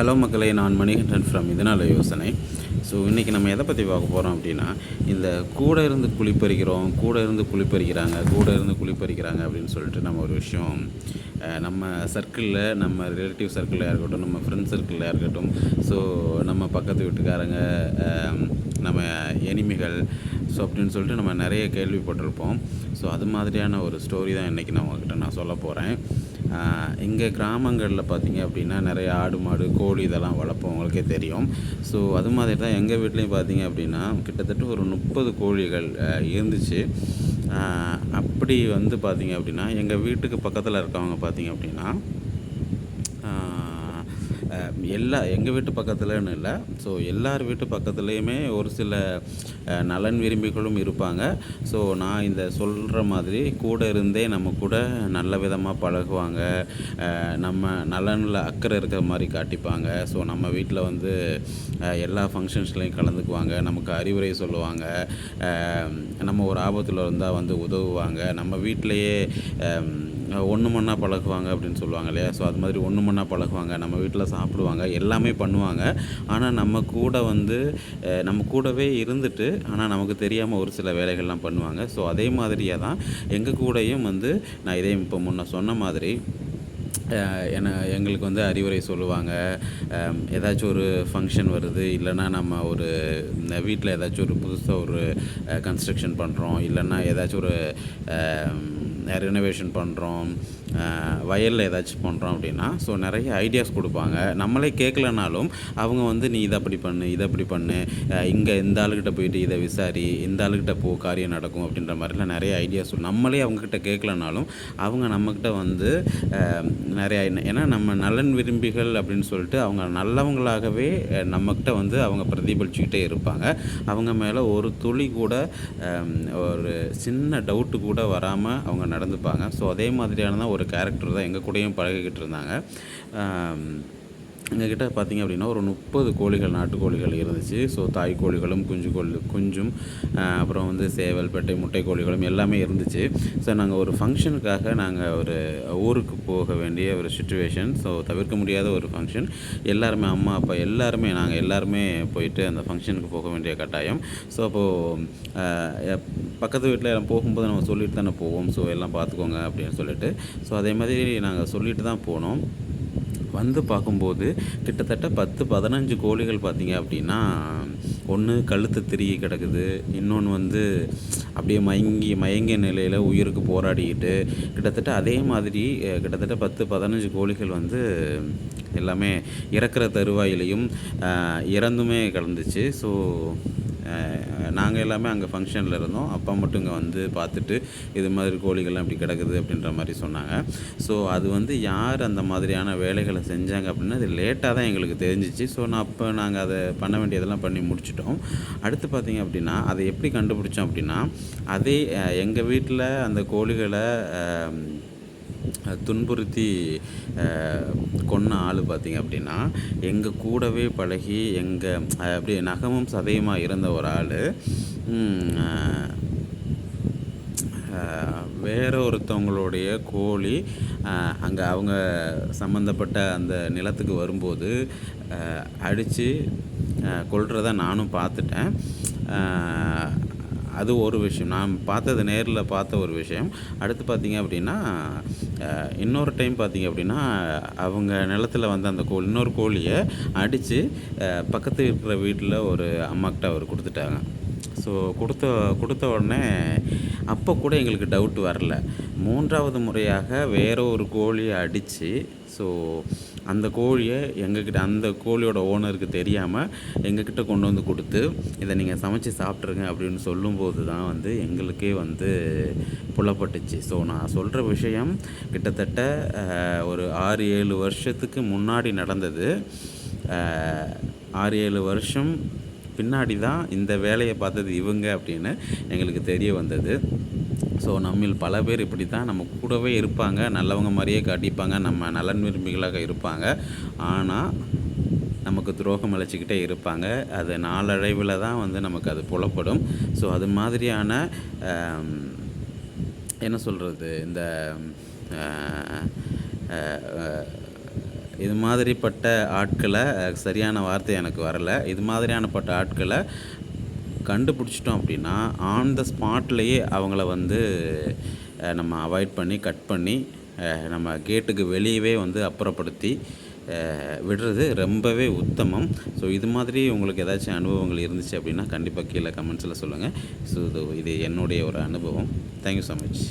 Hello மக்களே நான் Manikandan from இதனால் யோசனை. ஸோ இன்றைக்கி நம்ம எதை பற்றி பார்க்க போகிறோம் அப்படின்னா இந்த கூட இருந்து குளிப்பறிக்கிறோம் கூட இருந்து குளிப்பறிக்கிறாங்க கூட இருந்து குளிப்பறிக்கிறாங்க அப்படின்னு சொல்லிட்டு நம்ம ஒரு விஷயம். நம்ம சர்க்கிளில் நம்ம ரிலேட்டிவ் சர்க்கிளாக இருக்கட்டும் நம்ம ஃப்ரெண்ட்ஸ் சர்க்கிளில் இருக்கட்டும் ஸோ நம்ம பக்கத்து வீட்டுக்காரங்க நம்ம எனிமிகள் ஸோ அப்படின்னு சொல்லிட்டு நம்ம நிறைய கேள்விப்பட்டிருப்போம். ஸோ அது மாதிரியான ஒரு ஸ்டோரி தான் இன்றைக்கி நான் உங்ககிட்ட நான் சொல்ல போகிறேன் இங்கே கிராமங்களில் பார்த்திங்க அப்படின்னா நிறைய ஆடு மாடு கோழி இதெல்லாம் வளர்ப்போம் உங்களுக்கே தெரியும். ஸோ அது மாதிரி தான் எங்கள் வீட்லேயும் பார்த்தீங்க அப்படின்னா கிட்டத்தட்ட ஒரு முப்பது கோழிகள் இருந்துச்சு. அப்படி வந்து பார்த்திங்க அப்படின்னா எங்கள் வீட்டுக்கு பக்கத்தில் இருக்கவங்க பார்த்தீங்க அப்படின்னா எல்லா எங்கள் வீட்டு பக்கத்துலன்னு இல்லை. ஸோ எல்லார் வீட்டு பக்கத்துலேயுமே ஒரு சில நலன் விரும்பிகளும் இருப்பாங்க. ஸோ நான் இந்த சொல்கிற மாதிரி கூட இருந்தே நம்ம கூட நல்ல விதமாக பழகுவாங்க. நம்ம நலனில் அக்கறை இருக்கிற மாதிரி காட்டிப்பாங்க. ஸோ நம்ம வீட்டில் வந்து எல்லா ஃபங்க்ஷன்ஸ்லையும் கலந்துக்குவாங்க. நமக்கு அறிவுரை சொல்லுவாங்க. நம்ம ஒரு ஆபத்தில் இருந்தால் வந்து உதவுவாங்க. நம்ம வீட்டிலையே ஒன்று மண்ணா பழகுவாங்க அப்படின்னு சொல்லுவாங்க இல்லையா? ஸோ அது மாதிரி ஒன்று மண்ணா பழகுவாங்க. நம்ம வீட்டில் சாப்பிடுவாங்க. எல்லாமே பண்ணுவாங்க. ஆனால் நம்ம கூட வந்து நம்ம கூடவே இருந்துட்டு ஆனால் நமக்கு தெரியாமல் ஒரு சில வேலைகள்லாம் பண்ணுவாங்க. ஸோ அதே மாதிரியே தான் எங்கள் கூடயும் வந்து நான் இதே இப்போ முன்ன சொன்ன மாதிரி அஹ் என்ன எங்களுக்கு வந்து அறிவுரை சொல்லுவாங்க. ஏதாச்சும் ஒரு ஃபங்க்ஷன் வருது இல்லைன்னா நம்ம ஒரு வீட்டில் ஏதாச்சும் ஒரு புதுசாக ஒரு கன்ஸ்ட்ரக்ஷன் பண்ணுறோம் இல்லைன்னா ஏதாச்சும் ஒரு ரெனோவேஷன் பண்ணுறோம் வயலில் ஏதாச்சும் பண்ணுறோம் அப்படின்னா ஸோ நிறைய ஐடியாஸ் கொடுப்பாங்க. நம்மளே கேட்கலனாலும் அவங்க வந்து நீ இதை அப்படி பண்ணு இதை அப்படி பண்ணு இங்கே இந்த ஆளுக்கிட்ட போயிட்டு இதை விசாரி இந்த ஆளுக்கிட்ட போ காரியம் நடக்கும் அப்படின்ற மாதிரிலாம் நிறைய ஐடியாஸ் நம்மளே அவங்கக்கிட்ட கேட்கலனாலும் அவங்க நம்மக்கிட்ட வந்து நிறையா நிறைய என்ன- ஏன்னா நம்ம நலன் விரும்பிகள் அப்படின்னு சொல்லிட்டு அவங்க நல்லவங்களாகவே நம்மக்கிட்ட வந்து அவங்க பிரதிபலிச்சுக்கிட்டே இருப்பாங்க. அவங்க மேலே ஒரு துளி கூட ஒரு சின்ன டவுட்டு கூட வராமல் அவங்க நடந்துப்பாங்க. ஸோ அதே மாதிரியான தான் ஒரு கேரக்டர் தான் எங்கள் கூடயும் பழகிக்கிட்டு இருந்தாங்க. எங்ககிட்ட பார்த்தீங்க அப்படின்னா ஒரு முப்பது கோழிகள் நாட்டுக்கோழிகள் இருந்துச்சு. ஸோ தாய் கோழிகளும் குஞ்சு கோழி குஞ்சும் அப்புறம் வந்து சேவல் பெட்டை முட்டை கோழிகளும் எல்லாமே இருந்துச்சு. ஸோ நாங்கள் ஒரு ஃபங்க்ஷனுக்காக நாங்கள் ஒரு ஊருக்கு போக வேண்டிய ஒரு சுச்சுவேஷன் ஸோ தவிர்க்க முடியாத ஒரு ஃபங்க்ஷன் எல்லாருமே அம்மா அப்பா எல்லாருமே நாங்கள் எல்லாருமே போயிட்டு அந்த ஃபங்க்ஷனுக்கு போக வேண்டிய கட்டாயம். ஸோ அப்போது பக்கத்து வீட்டில் போகும்போது நம்ம சொல்லிட்டு தானே போவோம். ஸோ எல்லாம் பார்த்துக்கோங்க அப்படின்னு சொல்லிட்டு. ஸோ அதே மாதிரி நாங்கள் சொல்லிட்டு தான் போனோம். வந்து பார்க்கும்போது கிட்டத்தட்ட பத்து பதினஞ்சு கோழிகள் பார்த்தீங்க அப்படின்னா ஒன்று கழுத்து திருகி கிடக்குது இன்னொன்று வந்து அப்படியே மயங்கி மயங்கிய நிலையில் உயிருக்கு போராடிக்கிட்டு கிட்டத்தட்ட அதே மாதிரி கிட்டத்தட்ட பத்து பதினஞ்சு கோழிகள் வந்து எல்லாமே இறக்குற தருவாயிலையும் இறந்துமே கலந்துச்சு ஸோ நாங்கள் எல்லாமே அங்கே ஃபங்க்ஷனில் இருந்தோம். அப்பா மட்டும் இங்கே வந்து பார்த்துட்டு இது மாதிரி கோழிகள்லாம் இப்படி கிடக்குது அப்படின்ற மாதிரி சொன்னாங்க. ஸோ அது வந்து யார் அந்த மாதிரியான வேலைகளை செஞ்சாங்க அப்படின்னா அது லேட்டாக தான் எங்களுக்கு தெரிஞ்சிச்சு. ஸோ நான் அப்போ நாங்கள் அதை பண்ண வேண்டியதெல்லாம் பண்ணி முடிச்சிட்டோம். அடுத்து பார்த்தீங்க அப்படின்னா அதை எப்படி கண்டுபிடிச்சோம் அப்படின்னா அதே எங்கள் வீட்டில் அந்த கோழிகளை துன்புறுத்தி கொன்ன ஆள் பார்த்திங்க அப்படின்னா எங்கள் கூடவே பழகி எங்கள் அப்படியே நகமும் சதையுமாக இருந்த ஒரு ஆள். வேற ஒருத்தவங்களுடைய கோழி அங்கே அவங்க சம்மந்தப்பட்ட அந்த நிலத்துக்கு வரும்போது அடித்து கொள்றதை நானும் பார்த்துட்டேன் அது ஒரு விஷயம். நான் பார்த்தது நேரில் பார்த்த ஒரு விஷயம். அடுத்து பார்த்தீங்க அப்படின்னா இன்னொரு டைம் பார்த்தீங்க அப்படின்னா அவங்க நிலத்தில் வந்து அந்த கோழி இன்னொரு கோழியை அடித்து பக்கத்து இருக்கிற வீட்டில் ஒரு அம்மாக்கிட்ட அவர் கொடுத்துட்டாங்க. ஸோ கொடுத்த கொடுத்த உடனே அப்போ கூட எங்களுக்கு டவுட் வரல. மூன்றாவது முறையாக வேற ஒரு கோழியை அடித்து ஸோ அந்த கோழியை எங்ககிட்ட அந்த கோழியோட ஓனருக்கு தெரியாமல் எங்ககிட்ட கொண்டு வந்து கொடுத்து இதை நீங்கள் சமைச்சு சாப்பிட்ருங்க அப்படின்னு சொல்லும்போது தான் வந்து எங்களுக்கே வந்து புலப்பட்டுச்சு. ஸோ நான் சொல்கிற விஷயம் கிட்டத்தட்ட ஒரு ஆறு ஏழு வருஷத்துக்கு முன்னாடி நடந்தது. ஆறு ஏழு வருஷம் பின்னாடி தான் இந்த வேலையை பார்த்தது இவங்க அப்படின்னு எங்களுக்கு தெரிய வந்தது. ஸோ நம்மில் பல பேர் இப்படி தான் நம்ம கூடவே இருப்பாங்க நல்லவங்க மாதிரியே காட்டிப்பாங்க நம்ம நலன் விரும்பிகளாக இருப்பாங்க. ஆனால் நமக்கு துரோகம் அழைச்சிக்கிட்டே இருப்பாங்க. அது நாளடைவில் தான் வந்து நமக்கு அது புலப்படும். ஸோ அது மாதிரியான என்ன சொல்கிறது இந்த இது மாதிரிப்பட்ட ஆட்களை சரியான வார்த்தை எனக்கு வரலை. இது மாதிரியானப்பட்ட ஆட்களை கண்டுபிடிச்சிட்டோம் அப்படின்னா ஆன் த ஸ்பாட்லேயே அவங்கள வந்து நம்ம அவாய்ட் பண்ணி கட் பண்ணி நம்ம கேட்டுக்கு வெளியவே வந்து அப்புறப்படுத்தி விடுறது ரொம்பவே உத்தமம். ஸோ இது மாதிரி உங்களுக்கு ஏதாச்சும் அனுபவங்கள் இருந்துச்சு அப்படின்னா கண்டிப்பாக கீழே கமெண்ட்ஸில் சொல்லுங்கள் ஸோ இது இது என்னுடைய ஒரு அனுபவம். Thank you so much